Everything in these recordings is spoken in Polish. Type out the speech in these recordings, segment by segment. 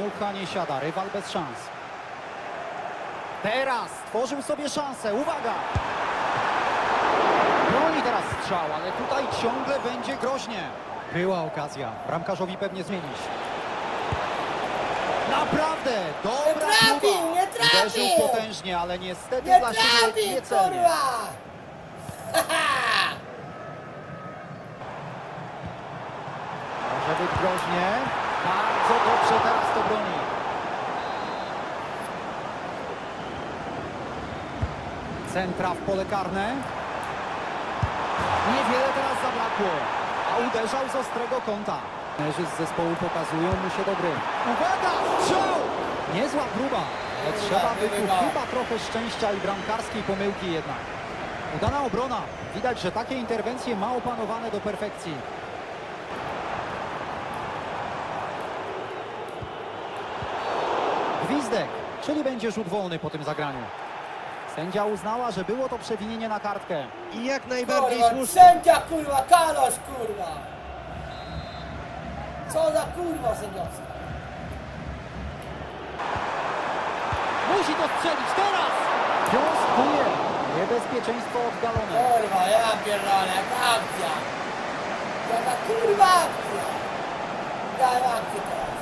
Mucha nie siada, rywal bez szans. Teraz tworzył sobie szansę, uwaga! Broni teraz strzał, ale tutaj ciągle będzie groźnie. Była okazja, bramkarzowi pewnie zmienić. Naprawdę, dobra Nie trafił, próba. nie trafił! Uderzył potężnie, ale niestety Nie dla siebie trafi, niecelnie. kurwa! Może być groźnie. Bardzo dobrze teraz to broni. Centra w pole karne. Niewiele teraz zabrakło, a uderzał z ostrego kąta. Trenerzy z zespołu pokazują mu się do gry. Uwaga! Strzał! Niezła próba, ale trzeba by tu chyba trochę szczęścia i bramkarskiej pomyłki jednak. Udana obrona. Widać, że takie interwencje ma opanowane do perfekcji. Gwizdek, czyli będzie rzut wolny po tym zagraniu. Sędzia uznała, że było to przewinienie na kartkę. I jak najbardziej Kurwa, słusznie. sędzia kurwa, kalosz kurwa! Co za kurwa sędziowska? Musi to strzelić teraz! Piąskuje. Niebezpieczeństwo oddalone. Kurwa, ja pierdolę, jaka akcja! Jaka kurwa akcja! Daj akcję teraz!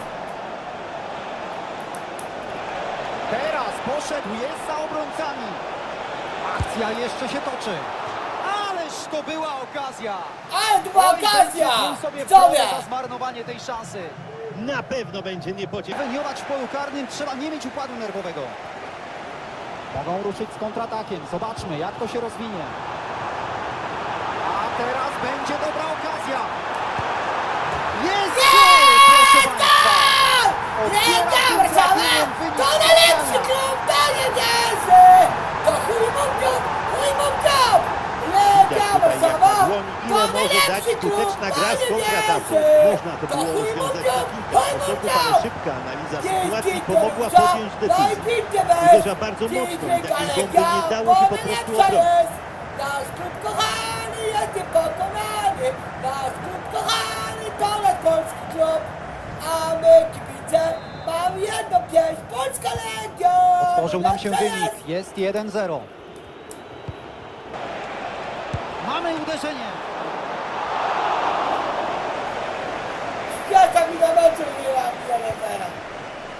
Teraz poszedł, jest za obrońcami. Akcja jeszcze się toczy. To była okazja. Ale to była okazja! zepsuł sobie w Kto głowę wie? za zmarnowanie tej szansy. Na pewno będzie niepodzielony. Wyniować w polu karnym trzeba nie mieć układu nerwowego. Mogą ruszyć z kontratakiem. Zobaczmy, jak to się rozwinie. A teraz będzie dobra okazja. Jest może dać skuteczna gra z kontrataku. Można to było rozwiązać na kilka sposobów, ale szybka analiza sytuacji pomogła podjąć decyzję. Uderza bardzo mocno i Legia, bombem nie dało się bo po prostu obronić. jest! Nasz klub kochany jest niepokonany! Nasz klub kochany to nasz polski klub! A my kibice mamy jedną pieśń, Polska Legia! Otworzył nam się wynik. Jest 1-0. Mamy uderzenie. Piąta mi na meczu mi teraz.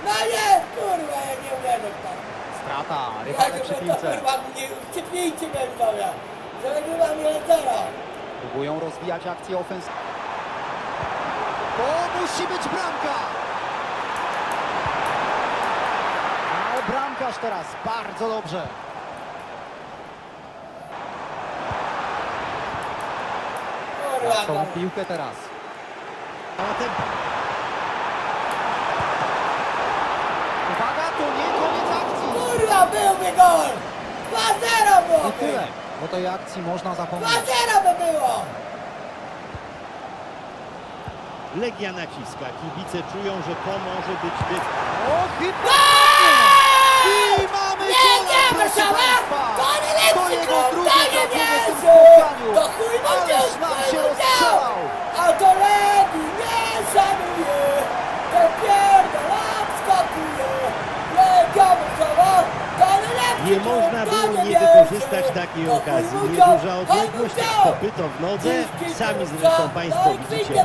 No nie, kurwa, ja nie umiem tam. Strata, Ja rywale nie przy piłce. kurwa, nie, przypnijcie mnie widzowie, że wygrywam 1-0. Próbują rozwijać akcję ofensywną. To musi być bramka! Ale bramkarz teraz bardzo dobrze. Kurwa, Tracą tam. piłkę teraz. A tempo. Uwaga, to nie koniec akcji. Kurwa, byłby gol! 2-0 I byłoby! tyle. O tej akcji można 2-0 zapomnieć. by było! Legia naciska. Kibice czują, że to może być decyzja. O, chyba I mamy gola, proszę Warszawa! Państwa! To To najlepszy jego klub drugi na trafienie w tym Nie można na było nie wykorzystać takiej okazji. Nieduża odległość, kopyto w nodze. Sami zresztą Państwo widzicie.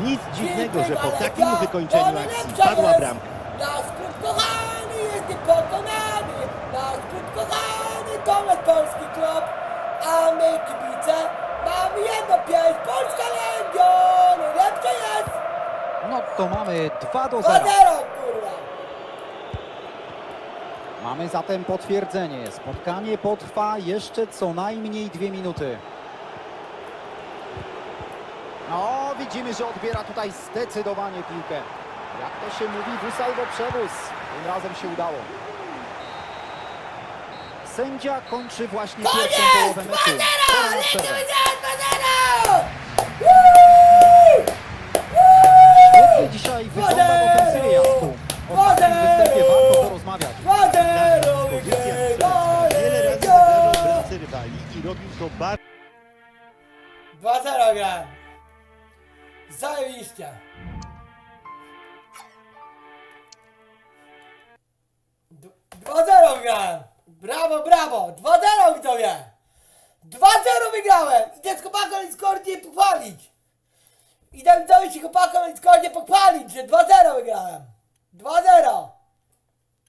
Nic dziwnego, że po takim wykończeniu akcji padła bramka. Nasz klub kochany jest niepokonany! Nasz klub kochany to nasz polski klub! A my kibice mamy jedno pieśń, Polska Legia! Najlepsza jest! No to mamy 2 do 2-0 0. Mamy zatem potwierdzenie. Spotkanie potrwa jeszcze co najmniej dwie minuty. No, widzimy, że odbiera tutaj zdecydowanie piłkę. Jak to się mówi, wóz albo przewóz. Tym razem się udało. Sędzia kończy właśnie pierwszą Koniec! połowę 2-0! meczu. Pora na Legia przerwę. wygrała 2-0! Woo! Woo! Świetnie dzisiaj wygląda to bardzo 2-0 grałem. Zajebiście. D- 2-0 grałem. Brawo, brawo. 2-0 widzowie. 2-0 wygrałem. Idę z chłopakiem z Discordzie pochwalić. Idę widzowie się chłopakom z Discordzie pochwalić, że 2-0 wygrałem. 2-0.